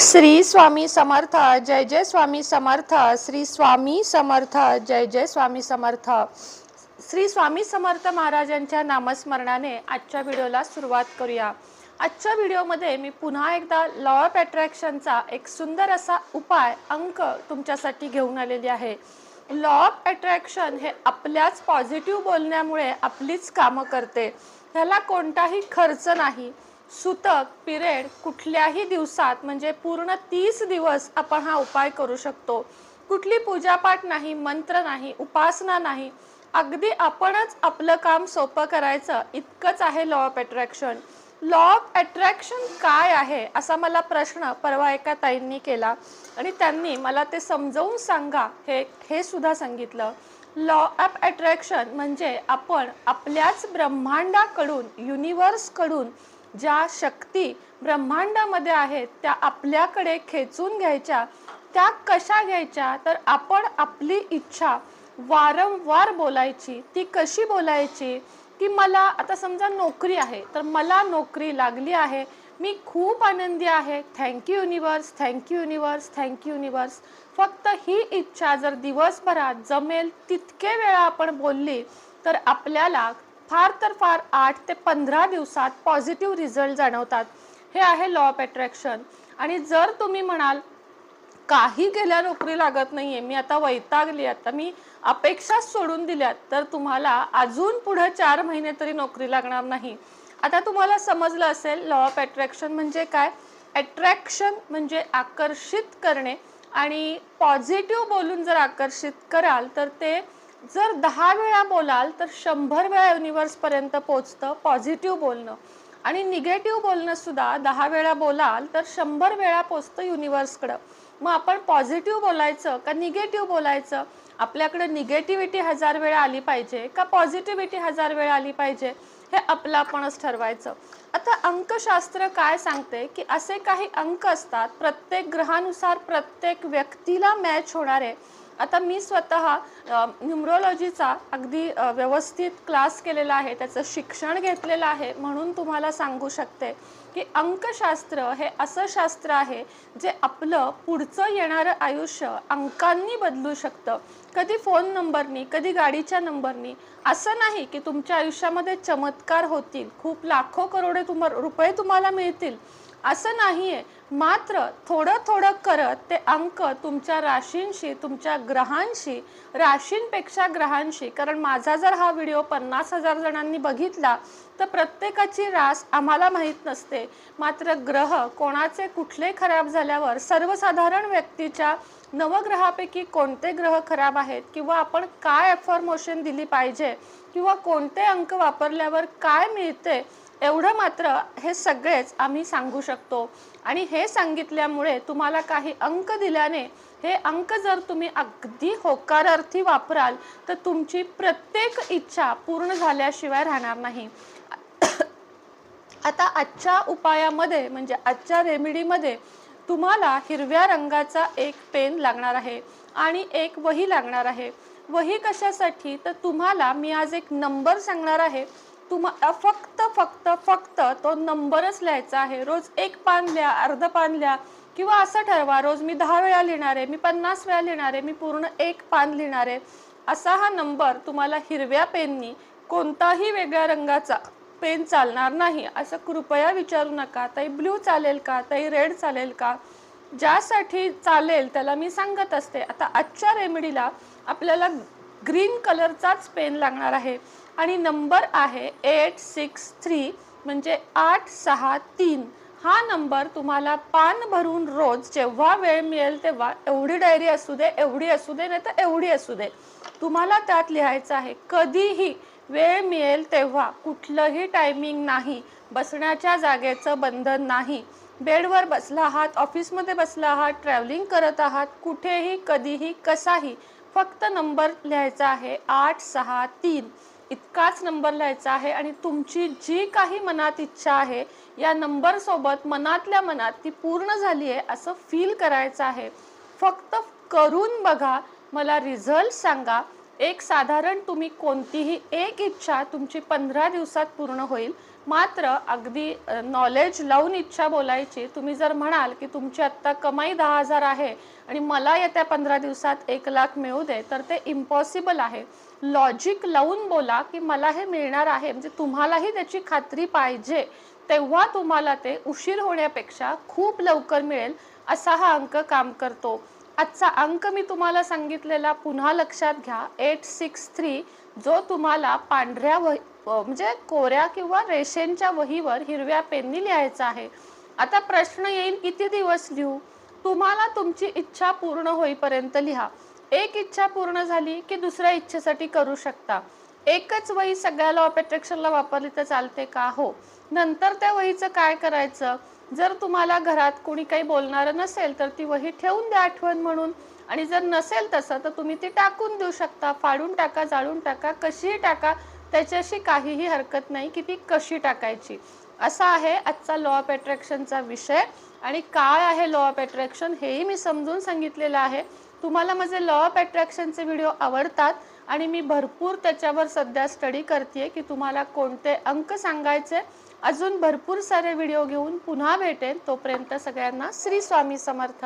श्री स्वामी समर्थ जय जय स्वामी समर्थ श्री स्वामी समर्थ जय जय स्वामी समर्थ. श्री स्वामी समर्थ महाराजांच्या नामस्मरणाने आजच्या व्हिडिओला सुरुवात करूया. आजच्या व्हिडिओमध्ये मी पुन्हा एकदा लॉ ऑफ अट्रॅक्शनचा एक सुंदर असा उपाय अंक तुमच्यासाठी घेऊन आलेली आहे. लॉ ऑफ अट्रॅक्शन हे आपल्याच पॉझिटिव्ह बोलण्यामुळे आपलीच कामं करते. ह्याला कोणताही खर्च नाही. सुतक पिरियड कुठल्याही दिवसात म्हणजे पूर्ण तीस दिवस आपण हा उपाय करू शकतो. कुठली पूजापाठ नाही मंत्र नाही उपासना नाही अगदी आपणच आपलं काम सोपं करायचं इतकंच आहे law of attraction law of attraction काय आहे असा मला प्रश्न परवा एका ताईंनी केला. आणि त्यांनी मला ते समजावून सांगा हे हे सुद्धा सांगितलं. लॉ ऑफ अट्रॅक्शन म्हणजे आपण आपल्याच ब्रह्मांडाकडून युनिवर्सकडून ज्या शक्ती ब्रह्मांडामध्ये आहेत त्या आपल्याकडे खेचून घ्यायच्या त्या कशा घ्यायच्या तर आपण आपली इच्छा वारंवार बोलायची ती कशी बोलायची की मला आता समजा नोकरी आहे तर मला नोकरी लागली आहे मी खूप आनंदी आहे thank you universe thank you universe thank you universe फक्त ही इच्छा जर दिवसभरात जमेल तितके वेळा आपण बोलली तर आपल्याला फार तर फार आठ ते पंधरा दिवसात पॉझिटिव्ह रिझल्ट जाणवतात. हे आहे लॉ ऑफ अट्रॅक्शन आणि जर तुम्ही म्हणाल काही गेल्या नोकरी लागत नाही आहे मी आता वैतागली आता मी अपेक्षाच सोडून दिल्यात तर तुम्हाला अजून पुढं चार महिने तरी नोकरी लागणार नाही. आता तुम्हाला समजलं असेल लॉ ऑफ अट्रॅक्शन म्हणजे काय? अट्रॅक्शन म्हणजे आकर्षित करणे. आणि पॉझिटिव्ह बोलून जर आकर्षित कराल तर ते जर दहा वेळा बोलाल तर शंभर वेळा युनिवर्सपर्यंत पोचतं पॉझिटिव्ह बोलणं. आणि निगेटिव्ह बोलणं सुद्धा दहा वेळा बोलाल तर शंभर वेळा पोचतं युनिवर्सकडं मग आपण पॉझिटिव्ह बोलायचं का निगेटिव्ह बोलायचं? आपल्याकडे निगेटिव्हिटी हजार वेळा आली पाहिजे का पॉझिटिव्हिटी हजार वेळा आली पाहिजे? हे आपलं आपणच ठरवायचं. आता अंकशास्त्र काय सांगते की असे काही अंक असतात प्रत्येक ग्रहानुसार प्रत्येक व्यक्तीला मॅच होणारे. आता मी स्वतः न्युमरोलॉजीचा अगदी व्यवस्थित क्लास केलेला आहे त्याचं शिक्षण घेतलेलं आहे म्हणून तुम्हाला सांगू शकते की अंकशास्त्र हे असं शास्त्र आहे जे आपलं पुढचं येणारं आयुष्य अंकांनी बदलू शकतं. कधी फोन नंबरनी कधी गाडीच्या नंबरनी. असं नाही की तुमच्या आयुष्यामध्ये चमत्कार होतील खूप लाखो करोडे तुम रुपये तुम्हाला मिळतील. असं नाहीये. मात्र थोडं थोडं करत ते अंक तुमच्या राशींशी तुमच्या ग्रहांशी राशींपेक्षा ग्रहांशी. कारण माझा जर हा व्हिडिओ पन्नास हजार जणांनी बघितला तर प्रत्येकाची रास आम्हाला माहीत नसते. मात्र ग्रह कोणाचे कुठले खराब झाल्यावर सर्वसाधारण व्यक्तीच्या नवग्रहापैकी कोणते ग्रह खराब आहेत किंवा आपण काय अफॉर्मोशन दिली पाहिजे किंवा कोणते अंक वापरल्यावर काय मिळते एवढं मात्र हे सगळेच आम्ही सांगू शकतो. आणि हे सांगितल्यामुळे तुम्हाला काही अंक दिल्याने हे अंक जर तुम्ही अगदी होकारार्थी वापराल तर तुमची प्रत्येक इच्छा पूर्ण झाल्याशिवाय राहणार नाही. आता आजच्या उपायामध्ये म्हणजे आजच्या रेमेडीमध्ये तुम्हाला हिरव्या रंगाचा एक पेन लागणार आहे आणि एक वही लागणार आहे. वही कशासाठी? तर तुम्हाला मी आज एक नंबर सांगणार आहे. तुम्हाला फक्त फक्त फक्त तो नंबरच लिहायचा आहे. रोज एक पान लिहा अर्ध पान लिहा किंवा असं ठरवा रोज मी दहा वेळा लिहिणार आहे मी पन्नास वेळा लिहिणार आहे मी पूर्ण एक पान लिहिणार आहे. असा हा नंबर तुम्हाला हिरव्या पेननी कोणताही वेगळ्या रंगाचा पेन चालणार नाही. असं कृपया विचारू नका. ताई ब्ल्यू चालेल का? ताई रेड चालेल का? ज्यासाठी चालेल त्याला मी सांगत असते. आता आजच्या रेमेडीला आपल्याला ग्रीन कलरचाच पेन लागणार आहे. आणि नंबर आहे एट सिक्स थ्री म्हणजे आठ सहा तीन हा नंबर तुम्हाला पान भरून रोज जेव्हा वेळ मिळेल तेव्हा एवढी डायरी असू दे एवढी असू दे नाही तर एवढी असू दे. तुम्हाला त्यात लिहायचं आहे कधीही वेळ मिळेल तेव्हा कुठलंही टायमिंग नाही बसण्याच्या जागेचं बंधन नाही. बेडवर बसला आहात ऑफिसमध्ये बसला आहात ट्रॅव्हलिंग करत आहात कुठेही कधीही कसाही फक्त नंबर लिहायचा आहे आठ सहा तीन इतकाच नंबर लिहायचा आहे आणि तुमची जी काही मनात इच्छा आहे या नंबरसोबत मनातल्या मनात ती पूर्ण झाली आहे असं फील करायचं आहे. फक्त करून बघा मला रिझल्ट सांगा. एक साधारण तुम्ही कोणतीही एक इच्छा तुमची पंधरा दिवसात पूर्ण होईल. मात्र अगदी नॉलेज लावून इच्छा बोलायची तुम्ही जर म्हणाल की तुमची आत्ता कमाई दहा हजार आहे आणि मला येत्या पंधरा दिवसात एक लाख मिळू दे तर ते इम्पॉसिबल आहे. लॉजिक लावून बोला की मला हे मिळणार आहे म्हणजे तुम्हालाही त्याची खात्री पाहिजे तेव्हा तुम्हाला ते उशीर होण्यापेक्षा खूप लवकर मिळेल असा हा अंक काम करतो. आजचा अंक मी तुम्हाला सांगितलेला पुन्हा लक्षात घ्या. एट सिक्स थ्री जो तुम्हाला पांढऱ्या वही म्हणजे कोऱ्या किंवा रेषेंच्या वहीवर हिरव्या पेननी लिहायचा आहे. आता प्रश्न येईल किती दिवस लिहू? तुम्हाला तुमची इच्छा पूर्ण होईपर्यंत लिहा. एक इच्छा पूर्ण झाली की दुसऱ्या इच्छेसाठी करू शकता. एकच वही सगळ्या लॉ ऑफ अट्रॅक्शनला वापरली तर चालते का? हो. नंतर त्या वहीचं काय करायचं? जर तुम्हाला घरात कोणी काही बोलणारं नसेल तर ती वही ठेवून द्या आठवण म्हणून. आणि जर नसेल तसं तर तुम्ही ती टाकून देऊ शकता. फाडून टाका जाळून टाका कशीही टाका. त्याच्याशी काहीही हरकत नाही की ती कशी टाकायची. असा आहे आजचा लॉ ऑफ अट्रॅक्शनचा विषय. आणि काय आहे लॉ ऑफ अट्रॅक्शन हेही मी समजून सांगितलेलं आहे. तुम्हाला माझे लॉ ऑफ अट्रॅक्शनचे व्हिडिओ आवडतात. आणि मी भरपूर त्याच्यावर सध्या स्टडी करते की तुम्हाला कोणते अंक सांगायचे. अजून भरपूर सारे व्हिडिओ घेऊन पुन्हा भेटेन. तोपर्यंत सगळ्यांना श्री स्वामी समर्थ.